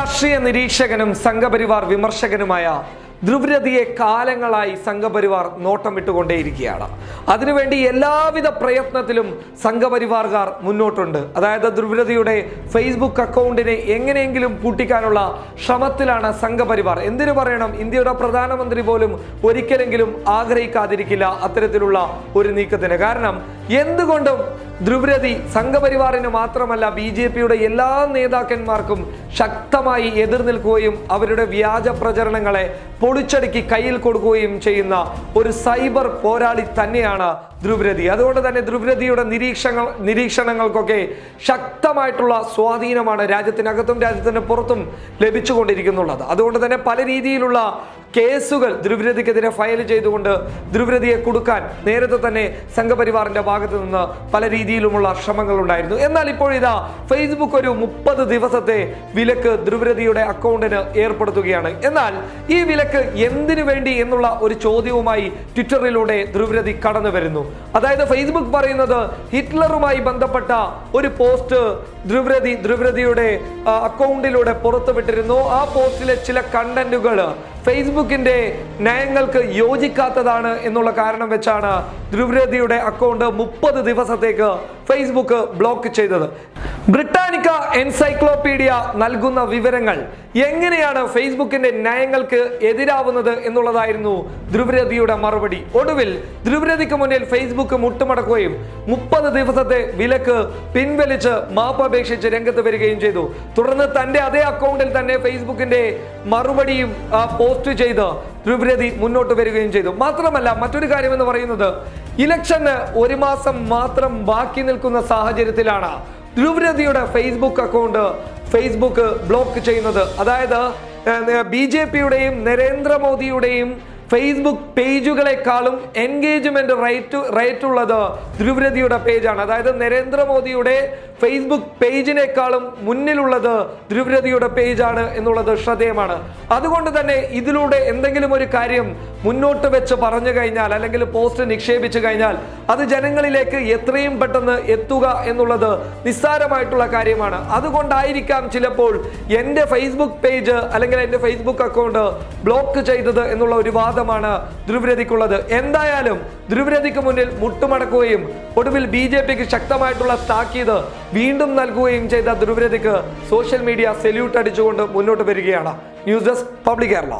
രാഷ്ട്രീയ നിരീക്ഷകനും സംഘപരിവാർ വിമർശകനുമായ ധ്രുവരതിയെ കാലങ്ങളായി സംഘപരിവാർ നോട്ടം വിട്ടുകൊണ്ടേയിരിക്കുകയാണ് അതിനുവേണ്ടി എല്ലാവിധ പ്രയത്നത്തിലും സംഘപരിവാർകാർ മുന്നോട്ടുണ്ട്. അതായത് ധ്രുവരതിയുടെ ഫേസ്ബുക്ക് അക്കൗണ്ടിനെ എങ്ങനെയെങ്കിലും പൂട്ടിക്കാനുള്ള ശ്രമത്തിലാണ് സംഘപരിവാർ. എന്തിനു പറയണം? ഇന്ത്യയുടെ പ്രധാനമന്ത്രി പോലും ഒരിക്കലെങ്കിലും ആഗ്രഹിക്കാതിരിക്കില്ല അത്തരത്തിലുള്ള ഒരു നീക്കത്തിന്. കാരണം എന്തുകൊണ്ടും ധ്രുവരതി സംഘപരിവാറിന് മാത്രമല്ല ബി ജെ പിയുടെ എല്ലാ നേതാക്കന്മാർക്കും ശക്തമായി എതിർ നിൽക്കുകയും അവരുടെ വ്യാജ പ്രചരണങ്ങളെ പൊളിച്ചടുക്കി കയ്യിൽ കൊടുക്കുകയും ചെയ്യുന്ന ഒരു സൈബർ പോരാളി തന്നെയാണ് ധ്രുവരതി അതുകൊണ്ട് തന്നെ ധ്രുവരതിയുടെ നിരീക്ഷണ നിരീക്ഷണങ്ങൾക്കൊക്കെ ശക്തമായിട്ടുള്ള സ്വാധീനമാണ് രാജ്യത്തിനകത്തും രാജ്യത്തിന് പുറത്തും ലഭിച്ചുകൊണ്ടിരിക്കുന്നുള്ളത്. അതുകൊണ്ട് തന്നെ പല രീതിയിലുള്ള കേസുകൾ ധ്രുവരതിക്കെതിരെ ഫയൽ ചെയ്തുകൊണ്ട് ധ്രുവരതിയെ കൊടുക്കാൻ നേരത്തെ തന്നെ സംഘപരിവാറിന്റെ ഭാഗത്തു നിന്ന് പല രീതിയിലുമുള്ള ശ്രമങ്ങൾ ഉണ്ടായിരുന്നു എന്നാൽ ഇപ്പോൾ ഇതാ ഫേസ്ബുക്ക് ഒരു മുപ്പത് ദിവസത്തെ വിലക്ക് ധ്രുവരതിയുടെ അക്കൗണ്ടിന് ഏർപ്പെടുത്തുകയാണ്. എന്നാൽ ഈ വിലക്ക് എന്തിനു വേണ്ടി എന്നുള്ള ഒരു ചോദ്യവുമായി ട്വിറ്ററിലൂടെ ധ്രുവരതി കടന്നു വരുന്നു. അതായത് ഫേസ്ബുക്ക് പറയുന്നത് ഹിറ്റ്ലറുമായി ബന്ധപ്പെട്ട ഒരു പോസ്റ്റ് ധ്രുവരതി ധ്രുവരതിയുടെ അക്കൗണ്ടിലൂടെ പുറത്തുവിട്ടിരുന്നു. ആ പോസ്റ്റിലെ ചില കണ്ടന്റുകൾ ഫേസ്ബുക്കിന്റെ നയങ്ങൾക്ക് യോജിക്കാത്തതാണ് എന്നുള്ള കാരണം വെച്ചാണ് ധ്രുവരതിയുടെ അക്കൗണ്ട് മുപ്പത് ദിവസത്തേക്ക് ഫേസ്ബുക്ക് ബ്ലോക്ക് ചെയ്തത്. ബ്രിട്ടാനിക്ക എൻസൈക്ലോപീഡിയ നൽകുന്ന വിവരങ്ങൾ എങ്ങനെയാണ് ഫേസ്ബുക്കിന്റെ നയങ്ങൾക്ക് എതിരാവുന്നത് എന്നുള്ളതായിരുന്നു ധ്രുവരതിയുടെ മറുപടി. ഒടുവിൽ ധ്രുവരതിക്ക് മുന്നിൽ ഫേസ്ബുക്ക് മുട്ടുമടക്കുകയും മുപ്പത് ദിവസത്തെ വിലക്ക് പിൻവലിച്ച് മാപ്പപേക്ഷിച്ച് രംഗത്ത് വരികയും ചെയ്തു. തുടർന്ന് തന്റെ അതേ അക്കൗണ്ടിൽ തന്നെ ഫേസ്ബുക്കിന്റെ മറുപടിയും പോസ്റ്റ് ചെയ്ത് ത്രിപുരതി മുന്നോട്ട് വരികയും ചെയ്തു. മാത്രമല്ല മറ്റൊരു കാര്യം എന്ന് പറയുന്നത് ഇലക്ഷന് ഒരു മാസം മാത്രം ബാക്കി നിൽക്കുന്ന സാഹചര്യത്തിലാണ് ധ്രുവരതിയുടെ ഫേസ്ബുക്ക് അക്കൗണ്ട് ഫേസ്ബുക്ക് ബ്ലോക്ക് ചെയ്യുന്നത്. അതായത് ബി ജെ പിയുടെയും നരേന്ദ്രമോദിയുടെയും ഫേസ്ബുക്ക് പേജുകളെക്കാളും എൻഗേജ്മെന്റ് റേറ്റ് റേറ്റ് ഉള്ളത് ധ്രുവരതിയുടെ പേജാണ്. അതായത് നരേന്ദ്രമോദിയുടെ ഫേസ്ബുക്ക് പേജിനേക്കാളും മുന്നിലുള്ളത് ധ്രുവരതിയുടെ പേജാണ് എന്നുള്ളത് ശ്രദ്ധേയമാണ്. അതുകൊണ്ട് തന്നെ ഇതിലൂടെ എന്തെങ്കിലും ഒരു കാര്യം മുന്നോട്ട് വെച്ച് പറഞ്ഞു കഴിഞ്ഞാൽ അല്ലെങ്കിൽ പോസ്റ്റ് നിക്ഷേപിച്ചു കഴിഞ്ഞാൽ അത് ജനങ്ങളിലേക്ക് എത്രയും പെട്ടെന്ന് എത്തുക എന്നുള്ളത് നിസ്സാരമായിട്ടുള്ള കാര്യമാണ്. അതുകൊണ്ടായിരിക്കാം ചിലപ്പോൾ എന്റെ ഫേസ്ബുക്ക് പേജ് അല്ലെങ്കിൽ എന്റെ ഫേസ്ബുക്ക് അക്കൗണ്ട് ബ്ലോക്ക് ചെയ്തത് എന്നുള്ള ഒരു വാദമാണ് ധ്രുവരതിക്കുള്ളത് എന്തായാലും ധ്രുവരതിക്ക് മുന്നിൽ മുട്ടുമടക്കുകയും ഒടുവിൽ ബി ജെ പിക്ക് ശക്തമായിട്ടുള്ള താക്കീത് വീണ്ടും നൽകുകയും ചെയ്ത ധ്രുവരതിക്ക് സോഷ്യൽ മീഡിയ സെല്യൂട്ട് അടിച്ചുകൊണ്ട് മുന്നോട്ട് വരികയാണ്. News desk public Kerala.